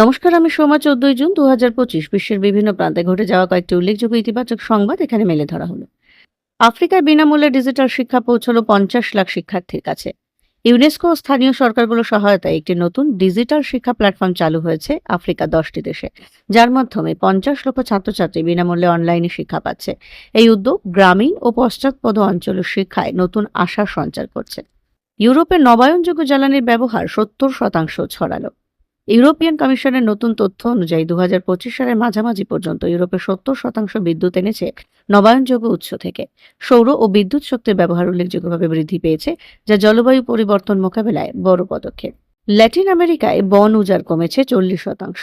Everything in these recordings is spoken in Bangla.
নমস্কার, আমি সোমা চোদ্দই জুন দু হাজার পঁচিশ, বিশ্বের বিভিন্ন প্রান্তে ঘটে যাওয়া কয়েকটি উল্লেখযোগ্য ইতিবাচক সংবাদ এখানে মেলে ধরা হলো। আফ্রিকায় বিনামূল্যে ডিজিটাল শিক্ষা পৌঁছলো পঞ্চাশ লাখ শিক্ষার্থীর কাছে। ইউনেস্কো ও স্থানীয় সরকারগুলোর সহায়তায় একটি নতুন ডিজিটাল শিক্ষা প্ল্যাটফর্ম চালু হয়েছে আফ্রিকা দশটি দেশে, যার মাধ্যমে পঞ্চাশ লক্ষ ছাত্রছাত্রী বিনামূল্যে অনলাইনে শিক্ষা পাচ্ছে। এই উদ্যোগ গ্রামীণ ও পশ্চাৎপদ অঞ্চলের শিক্ষায় নতুন আশার সঞ্চার করছে। ইউরোপের নবায়নযোগ্য জ্বালানির ব্যবহার সত্তর শতাংশ ছড়ালো। ইউরোপিয়ান কমিশনের নতুন তথ্য অনুযায়ী দু হাজার পঁচিশ সালের মাঝামাঝি পর্যন্ত ইউরোপে সত্তর শতাংশ বিদ্যুৎ এনেছে নবায়নযোগ্য উৎস থেকে। সৌর ও বিদ্যুৎ শক্তির ব্যবহার উল্লেখযোগ্যভাবে বৃদ্ধি পেয়েছে, যা জলবায়ু পরিবর্তন মোকাবেলায় বড় পদক্ষেপ। ল্যাটিন আমেরিকায় বন উজাড় কমেছে চল্লিশ শতাংশ।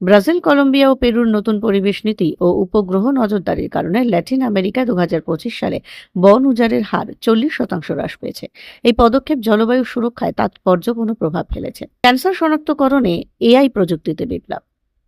ব্রাজিল, কলম্বিয়া ও পেরুর নতুন পরিবেশ নীতি ও উপগ্রহ নজরদারির কারণে ল্যাটিন আমেরিকা দু সালে বন উজাড়ের হার চল্লিশ শতাংশ হ্রাস পেয়েছে। এই পদক্ষেপ জলবায়ু সুরক্ষায় তাৎপর্যপূর্ণ প্রভাব ফেলেছে। ক্যান্সার শনাক্তকরণে এআই প্রযুক্তিতে বিপ্লব।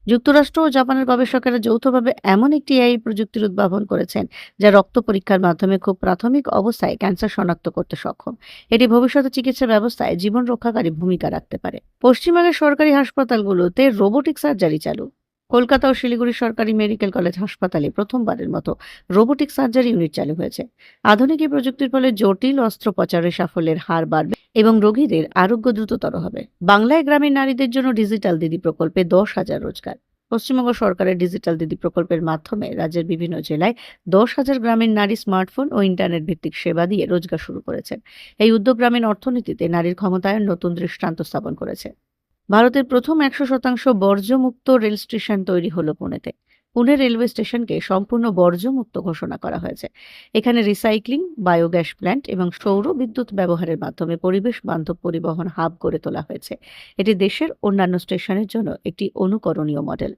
যুক্তরাষ্ট্র ও জাপানের গবেষকেরা যৌথভাবে এমন একটি এআই প্রযুক্তির উদ্ভাবন করেছেন, যা রক্ত পরীক্ষার মাধ্যমে খুব প্রাথমিক অবস্থায় ক্যান্সার শনাক্ত করতে সক্ষম। এটি ভবিষ্যতে চিকিৎসা ব্যবস্থায় জীবন রক্ষাকারী ভূমিকা রাখতে পারে। পশ্চিমবঙ্গের সরকারি হাসপাতালগুলোতে রোবোটিক সার্জারি চালু। কলকাতা ও শিলিগুড়ি সরকারি মেডিকেল কলেজ হাসপাতালে প্রথমবারের মতো রোবোটিক সার্জারি ইউনিট চালু হয়েছে। আধুনিক এই প্রযুক্তির ফলে জটিল অস্ত্রোপচারের সাফল্যের হার বাড়বে। এবং রোগীদের আরোগ্য দ্রুততর হবে। বাংলায় গ্রামের নারীদের জন্য ডিজিটাল দিদি প্রকল্পে দশ হাজার রোজগার। পশ্চিমবঙ্গ সরকারের ডিজিটাল দিদি প্রকল্পের মাধ্যমে রাজ্যের বিভিন্ন জেলায় দশ হাজার গ্রামীণ নারী স্মার্টফোন ও ইন্টারনেট ভিত্তিক সেবা দিয়ে রোজগার শুরু করেছেন এই উদ্যোগ গ্রামীণ অর্থনীতিতে নারীর ক্ষমতায়ন নতুন দৃষ্টান্ত স্থাপন করেছে। ভারতের প্রথম একশো শতাংশ বর্জ্যমুক্ত রেল স্টেশন তৈরি হলো পুনেতে। পুনে রেলওয়ে স্টেশনকে সম্পূর্ণ বর্জ্যমুক্ত ঘোষণা করা হয়েছে। এখানে রিসাইক্লিং, বায়োগ্যাস প্ল্যান্ট এবং সৌর বিদ্যুৎ ব্যবহারের মাধ্যমে পরিবেশ বান্ধব পরিবহন হাব গড়ে তোলা হয়েছে। এটি দেশের অন্যান্য স্টেশনের জন্য একটি অনুকরণীয় মডেল।